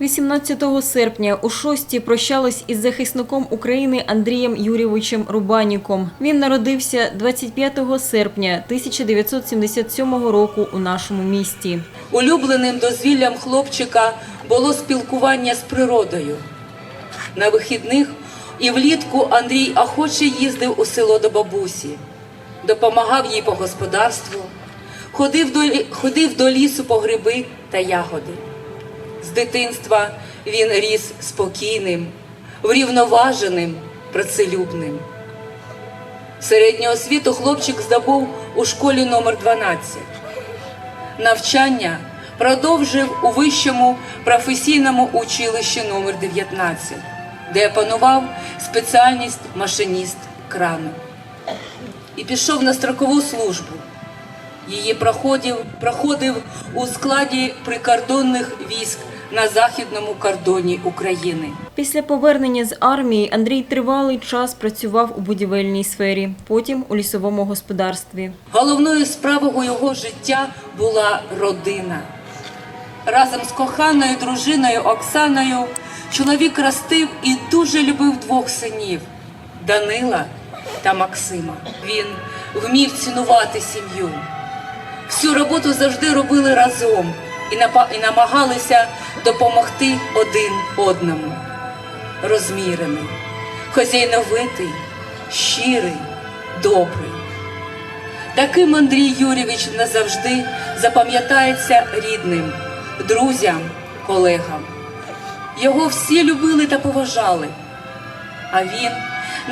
18 серпня у шості прощались із захисником України Андрієм Юрійовичем Рубаніком. Він народився 25 серпня 1977 року у нашому місті. Улюбленим дозвіллям хлопчика було спілкування з природою. На вихідних і влітку Андрій охоче їздив у село до бабусі, допомагав їй по господарству, ходив до, ходив до лісу по гриби та ягоди. З дитинства він ріс спокійним, врівноваженим, працелюбним. Середню освіту хлопчик здобув у школі номер 12 навчання продовжив у вищому професійному училищі номер 19, де опанував спеціальність машиніст крану. І пішов на строкову службу. Її проходив, проходив у складі прикордонних військ на західному кордоні України. Після повернення з армії Андрій тривалий час працював у будівельній сфері, потім у лісовому господарстві. Головною справою його життя була родина. Разом з коханою дружиною Оксаною чоловік ростив і дуже любив двох синів Данила та Максима. Він вмів цінувати сім'ю. Всю роботу завжди робили разом і намагалися допомогти один одному. Розмірений, хазяйновитий, щирий, добрий. Таким Андрій Юрійович назавжди запам'ятається рідним, друзям, колегам. Його всі любили та поважали. А він,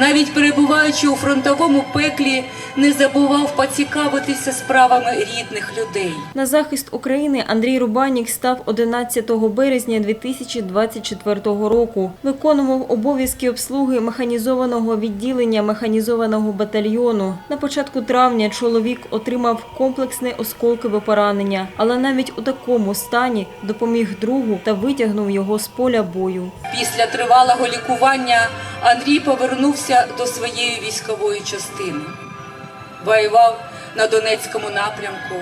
навіть перебуваючи у фронтовому пеклі, не забував поцікавитися справами рідних людей. На захист України Андрій Рубанік став 11 березня 2024 року. Виконував обов'язки обслуги механізованого відділення механізованого батальйону. На початку травня чоловік отримав комплексне осколкове поранення, але навіть у такому стані допоміг другу та витягнув його з поля бою. Після тривалого лікування Андрій повернувся до своєї військової частини. Воював на Донецькому напрямку,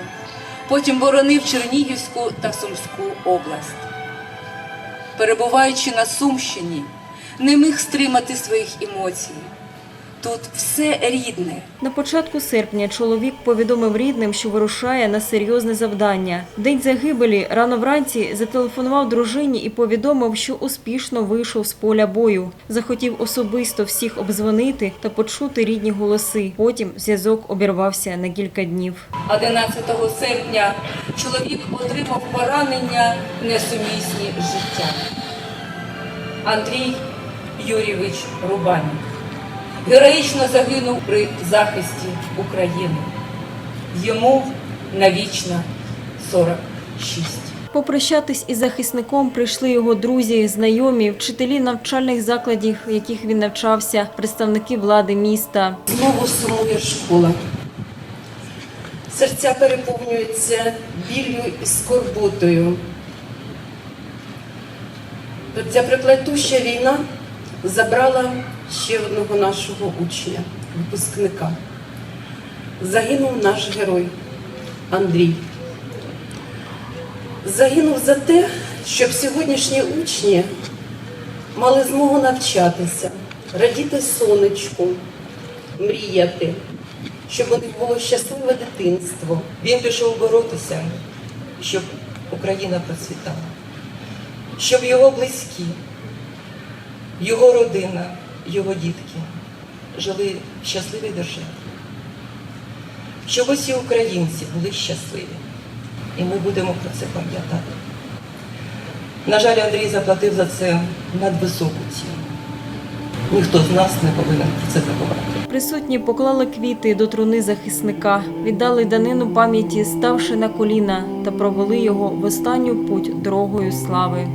потім боронив Чернігівську та Сумську область. Перебуваючи на Сумщині, не міг стримати своїх емоцій. Тут все рідне. На початку серпня чоловік повідомив рідним, що вирушає на серйозне завдання. День загибелі рано вранці зателефонував дружині і повідомив, що успішно вийшов з поля бою. Захотів особисто всіх обдзвонити та почути рідні голоси. Потім зв'язок обірвався на кілька днів. 11 серпня чоловік отримав поранення несумісні з життям. Андрій Юрійович Рубанів героїчно загинув при захисті України. Йому навічно 46. Попрощатись із захисником прийшли його друзі, знайомі, вчителі навчальних закладів, в яких він навчався, представники влади міста. Знову сумує школа. Серця переповнюються біллю і скорботою. Ця приплетуща війна забрала ще одного нашого учня, випускника. Загинув наш герой Андрій. Загинув за те, щоб сьогоднішні учні мали змогу навчатися, радіти сонечку, мріяти, щоб у них було щасливе дитинство. Він пішов боротися, щоб Україна процвітала, щоб його близькі, його родина, його дітки жили в щасливій державі, щоб усі українці були щасливі. І ми будемо про це пам'ятати. На жаль, Андрій заплатив за це надвисоку ціну. Ніхто з нас не повинен про це забувати. Присутні поклали квіти до труни захисника, віддали данину пам'яті, ставши на коліна, та провели його в останню путь дорогою слави.